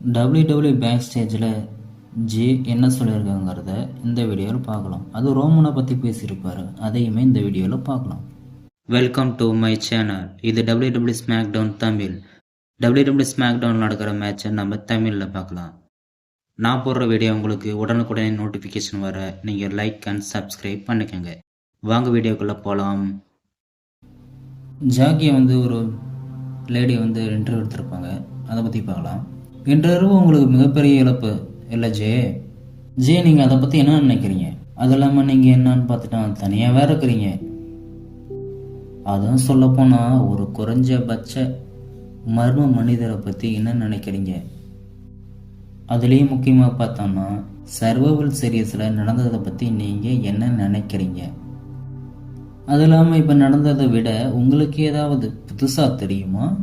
W W back ஸ்டேஜில் ஜே என்ன சொல்லியிருக்காங்கிறத இந்த வீடியோவில் பார்க்கலாம். அது ரோமனை பற்றி பேசியிருப்பார். அதையுமே இந்த வீடியோவில் பார்க்கலாம். வெல்கம் டு மை சேனல் இது W W smackdown Tamil. W W smackdown நடக்கிற மேட்சை நம்ம தமிழில் பார்க்கலாம். நான் போடுற வீடியோ உங்களுக்கு உடனுக்குடனே நோட்டிஃபிகேஷன் வர நீங்கள் லைக் அண்ட் சப்ஸ்கிரைப் பண்ணிக்கோங்க. வாங்க வீடியோக்குள்ளே போகலாம் ஜாக்கியை வந்து ஒரு லேடி வந்து இன்டர்வியூ எடுத்திருப்பாங்க. அதை பற்றி பார்க்கலாம். இன்றளவு உங்களுக்கு மிகப்பெரிய இழப்பு. இல்லை ஜே. ஜே நீங்கள் அதை பற்றி என்ன நினைக்கிறீங்க? அது இல்லாமல் நீங்கள் என்னன்னு பார்த்துட்டா தனியாக வேற இருக்கிறீங்க அதுவும் சொல்லப்போனால் ஒரு குறைஞ்சபட்ச மர்ம மனிதரை பற்றி என்ன நினைக்கிறீங்க? அதுலேயும் முக்கியமாக பார்த்தோம்னா சர்வைவல் சீரியஸில் நடந்ததை பற்றி நீங்கள் என்ன நினைக்கிறீங்க? அது இல்லாமல் இப்போ நடந்ததை விட உங்களுக்கு ஏதாவது புதுசாக தெரியுமா?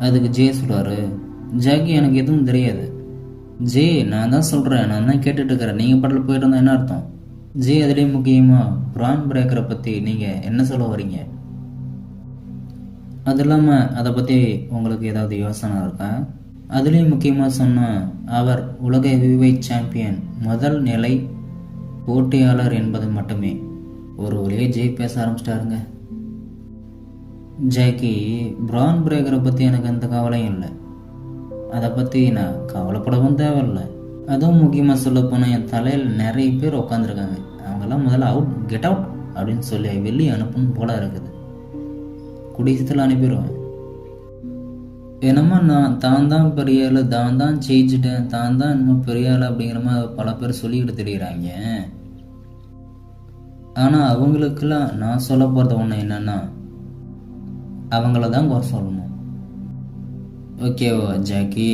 அதுக்கு ஜே சொல்கிறாரு ஜாக்கி எனக்கு எதுவும் தெரியாது. ஜே நான் தான் சொல்கிறேன் நான் தான் கேட்டுட்ருக்கிறேன் நீங்கள் படத்தில் போயிட்டு இருந்தா என்ன அர்த்தம்? ஜே அதுலேயும் முக்கியமாக பிரான் பிரேக்கரை பற்றி நீங்கள் என்ன சொல்ல வரீங்க அது இல்லாமல் அதை பற்றி உங்களுக்கு ஏதாவது யோசனை இருக்கா? அதுலேயும் முக்கியமாக சொன்னால் அவர் உலக ஹெவிவெயிட் சாம்பியன் முதல் நிலை போட்டியாளர் என்பது மட்டுமே. ஒரு வழியே ஜெய் பேச ஆரம்பிச்சிட்டாருங்க. ஜாக்கி ப்ரான் பிரேக்கரை பற்றி எனக்கு எந்த கவலையும் இல்லை. அதை பற்றி நான் கவலைப்படவும் தேவையில்ல. அதுவும் முக்கியமாக சொல்ல போனால் என் தலையில் நிறைய பேர் உட்காந்துருக்காங்க அவங்கெல்லாம் முதல்ல அவுட் கெட் அவுட் அப்படின்னு சொல்லி வெளியே அனுப்பணும் போல இருக்குது. குடிசத்தில் அனுப்பிடுவேன். என்னமோ நான் தான் தான் பெரிய ஆள் தான் தான் ஜெயிச்சிட்டேன் தான் தான் இன்னும் பெரிய ஆள் அப்படிங்கிற மாதிரி பல பேர் சொல்லிக்கிட்டு தெரியுறாங்க. ஆனால் அவங்களுக்கெல்லாம் நான் சொல்ல போகிறது ஒன்று என்னென்னா அவங்கள தான் குறை சொல்லணும். ஓகேவா ஜாக்கி.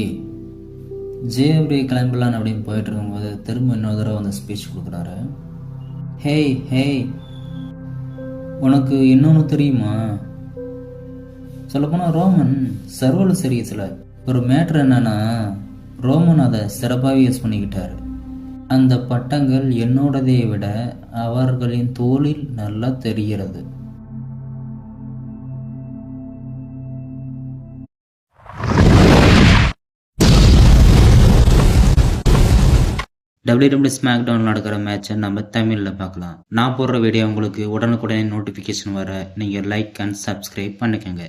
ஜே அப்படியே கிளம்பலான்னு அப்படின்னு போயிட்டு இருக்கும்போது திரும்ப இன்னொரு தடவை வந்து ஸ்பீச் கொடுக்குறாரு. ஹேய் ஹேய் உனக்கு இன்னொன்று தெரியுமா? சொல்லப்போனால் ரோமன் சர்வல் சீரியஸில் ஒரு மேட்ரு என்னன்னா ரோமன் அதை சிறப்பாகவே யூஸ் பண்ணிக்கிட்டாரு. அந்த பட்டங்கள் என்னோடதை விட அவர்களின் தோளில் நல்லா தெரிகிறது. டபிள்யூ டபிள்யூ ஸ்மாக் டவுன் நடக்கிற மேட்சை நம்ம தமிழில் பார்க்கலாம். நான் போடுற வீடியோ உங்களுக்கு உடனுக்குடனே நோட்டிஃபிகேஷன் வர நீங்கள் லைக் அண்ட் சப்ஸ்கிரைப் பண்ணிக்கோங்க.